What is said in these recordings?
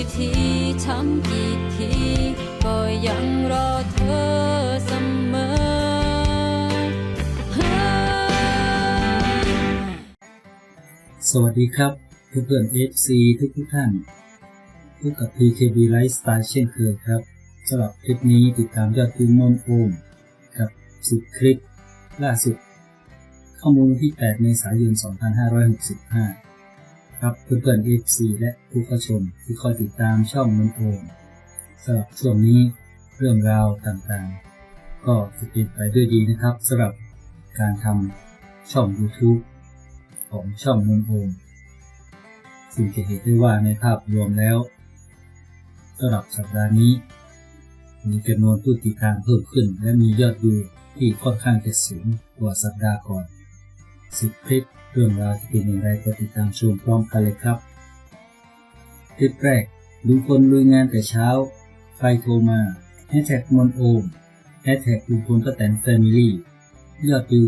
กี่ทีทำกี่ทีก็ยังรอเธอเสมอสวัสดีครับเพื่อนๆ FC ทุกทุกท่านพบกับ PKB Lifestyle เช่นเคยครับสำหรับคลิปนี้ติดตามยอดวิวนนโอมกับ 10 คลิป ล่าสุด ข้อมูลที่ 8 เมษายน 2565 ครับเพื่อนๆ FC และผู้เข้าชมที่คอยติดตามช่องนนท์โอมสำหรับช่วงนี้เรื่องราวต่างๆ ก็จะเป็นไปด้วยดีนะครับสำหรับการทำช่อง YouTube ของช่องนนโอมซึ่งจะเห็นได้ว่าในภาพรวมแล้วสำหรับสัปดาห์นี้ มีจำนวนผู้ติดตามเพิ่มขึ้น และมียอดดูที่ค่อนข้างจะสูงกว่าสัปดาห์ก่อน 10คลิปเรื่องราวจะเป็นอย่างไรก็ติดตามชมพร้อมกันเลยครับ คลิปแรกลุงพลลุยงานแต่เช้าใครโทรมาแฮชแท็กมนโอมแฮชแท็กลุงพลป้าแตนแฟมิลี่ยอดวิว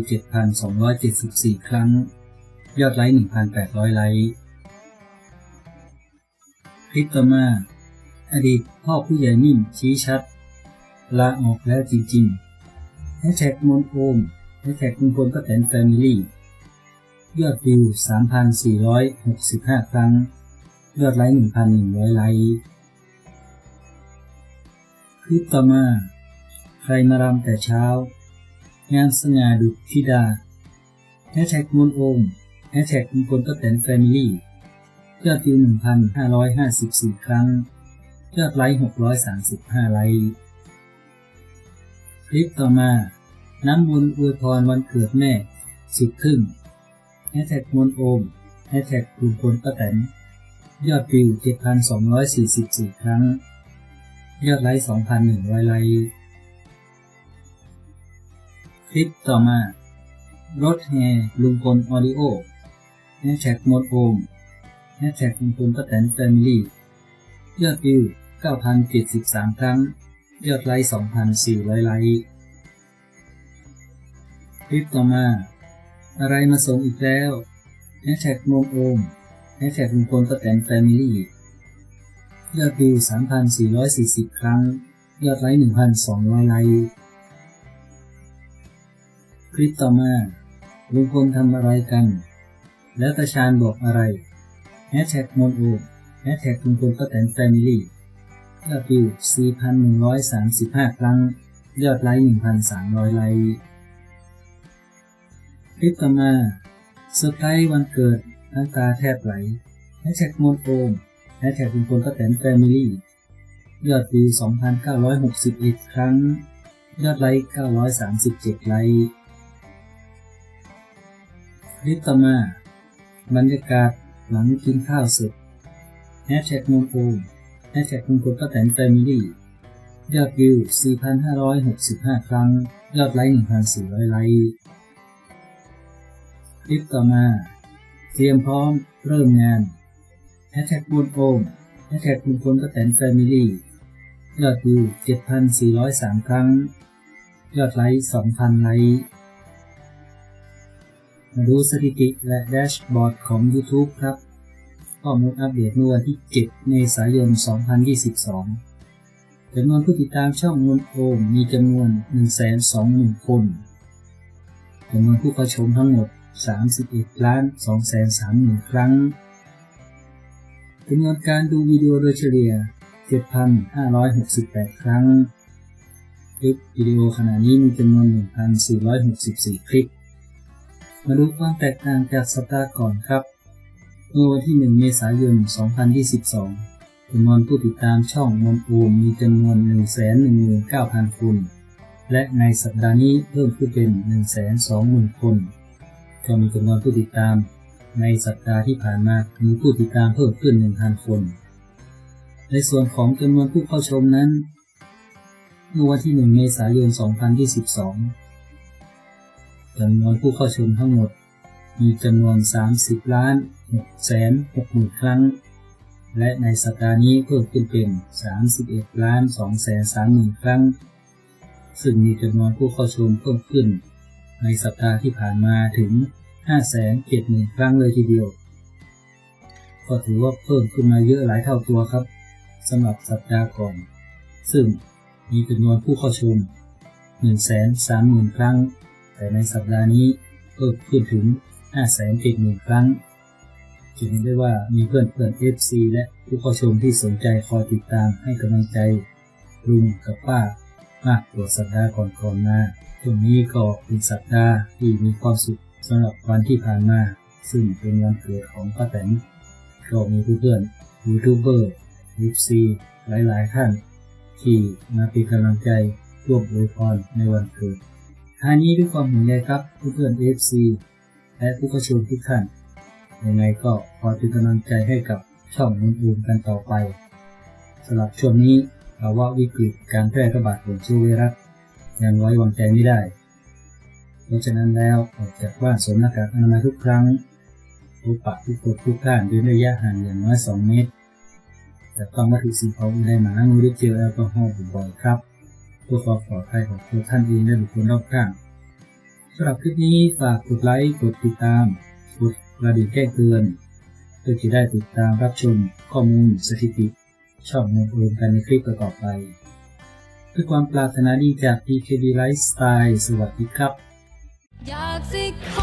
7,274 ครั้ง ยอดไลค์ 1,800 ไลค์คลิปต่อมา อดีตพ่อผู้ใหญ่นิ่มชี้ชัด ลาออกแล้วจริงๆแฮชแท็กมนโอมแฮชแท็กลุงพลป้าแตนแฟมิลี่ ยอดวิว 3,465 ครั้ง ยอดไลค์ 1,100 ไลค์ คลิปต่อมา ใครมารำแต่เช้า งานสง่าดุจธิดาแฮชแท็กมนโอมแฮชแท็กลุงพลป้าแตนแฟมิลี่ ยอดวิว 1,554 ครั้ง ยอดไลค์ 635 ไลค์ คลิปต่อมา น้ำมนต์อวยพรวันเกิดแม่สุดครึ่ง แฮชแท็กมนโอมแฮชแท็กลุงพลป้าแตนยอดวิว 7,244 ครั้ง ยอดไลค์ 2,100 ไลค์ คลิปต่อมา รถแห่ลุงพลออดิโอแฮชแท็กมดโอมแฮชแท็กลุงพลป้าแตนแฟมิลี่ ยอดวิว 9,073 ครั้ง ยอดไลค์ 2,400 ไลค์ คลิปต่อมา อะไรมาส่งอีกแล้วแฮชแท็กมงโอมแฮชแท็กลุงพลป้าแตนแฟมิลี่ยอดวิว3,440 ครั้ง ยอดไลค์ 1,200 ไลค์คลิปต่อมาลุงพลทำอะไรกัน แล้วตาชาญบอกอะไรแฮชแท็กมนโอแฮชแท็กลุงพลป้าแตนแฟมิลี่ยอดวิว4,135 ครั้ง ยอดไลค์ 1,300 ไลค์ ลิปต่อมาเซอร์ไพรส์วันเกิดน้ำตาแทบไหลแฮชแท็กมนโอมแฮชแท็กลุงพลป้าแตนแฟมิลี่ยอดวิว2,961 ครั้ง ยอดไลค์ 937 ไลค์คลิปต่อมา บรรยากาศหลังกินข้าวเสร็จแฮชแท็กมงโอมแฮชแท็กคุณพลป้าแตนแฟมิลี่ยอดวิว 4,565 ครั้ง ยอดไลค์ 1,400 ไลค์ คลิปต่อมา เตรียมพร้อมเริ่มงานแฮชแท็กมงโอมแฮชแท็กคุณพลป้าแตนแฟมิลี่ยอดวิว7,403 ครั้ง ยอดไลค์ 2,000 ไลค์ มาดูสถิติและแดชบอร์ดของ YouTube ครับ ข้อมูลอัปเดตเมื่อวันที่ 7 เมษายน 2022จำนวนผู้ติดตามช่องนนโอมมีจำนวน 120,000 คนจำนวนผู้เข้าชมทั้งหมด 31ล้าน230,000ครั้งจำนวนการดูวิดีโอโดยเฉลี่ย 7,568 ครั้ง คลิปวิดีโอขณะนี้มีจำนวน 1,464 คลิป มาดูความแตกต่างจากสัปดาห์ก่อนครับ เมื่อวันที่ 1 เมษายน 2022จำนวนผู้ติดตามช่องนนโอมมีจำนวน 119,000 คน และในสัปดาห์นี้เพิ่มขึ้นเป็น 120,000 คน ก็มีจำนวนผู้ติดตาม ในสัปดาห์ที่ผ่านมา มีผู้ติดตามเพิ่มขึ้น 1,000 คน ในส่วนของจำนวนผู้เข้าชมนั้น เมื่อวันที่ 1 เมษายน 2022จำนวนผู้เข้าชมทั้งหมด มีจำนวน 30 ล้าน6แสน6หมื่นครั้ง และในสัปดาห์นี้เพิ่มขึ้นเป็น 31 ล้าน2แสน3หมื่นครั้ง ซึ่งมีจำนวนผู้เข้าชมเพิ่มขึ้น ในสัปดาห์ที่ผ่านมาถึง5แสน7หมื่นครั้งเลยทีเดียว ก็ถือว่าเพิ่มขึ้นมาเยอะหลายเท่าตัวครับสำหรับสัปดาห์ก่อน ซึ่งมีจำนวนผู้เข้าชม 130,000 ครั้ง แต่ในสัปดาห์นี้เพิ่มขึ้นถึง 570,000 ครั้งจะเห็นได้ว่ามีเพื่อนเพื่อน FC และผู้เข้าชมที่สนใจคอยติดตามให้กำลังใจลุงกับป้า มากกว่าสัปดาห์ก่อนๆมาตรงนี้ก็เป็นสัปดาห์ที่มีความสุขสำหรับวันที่ผ่านมา ซึ่งเป็นวันเกิดของป้าแตนก็มีเพื่อนยูทูบเบอร์ FC หลายๆ ท่าน ที่มาเป็นกำลังใจร่วมอวยพรในวันเกิดท้ายนี้ด้วยความห่วงใยครับเพื่อนๆ FC และผู้เข้าชมทุกท่าน ยังไงก็ขอเป็นกำลังใจให้กับช่องนุ่นอูมกันต่อไปสำหรับช่วงนี้าวะวิกฤตการแพร่ระบาดของเชื้อไวรัสยังไว้วางใจไม่ได้ เพราะฉะนั้นแล้วออกจากบ้านสวมหน้ากากอนามัยทุกครั้งพบปะผู้คนทุกท่านด้วยระยะห่างอย่างน้อย 2 เมตร แต่ต้องวัตถุสิ่งของอื่นใดมาล้างมือด้วยเจลแอลกอฮอล์บ่อยๆครับเพื่อความปลอดภัยของตัวท่านเองและบุคคลรอบข้างสำหรับคลิปนี้ฝากกดไลค์ กดติดตาม กดกระดิ่งแจ้งเตือน เพื่อจะได้ติดตามรับชมข้อมูลสถิติ ช่องอื่นๆกันในคลิปต่อไปด้วยความปรารถนาดีจาก PKB Lifestyle สวัสดีครับอยากสิขอ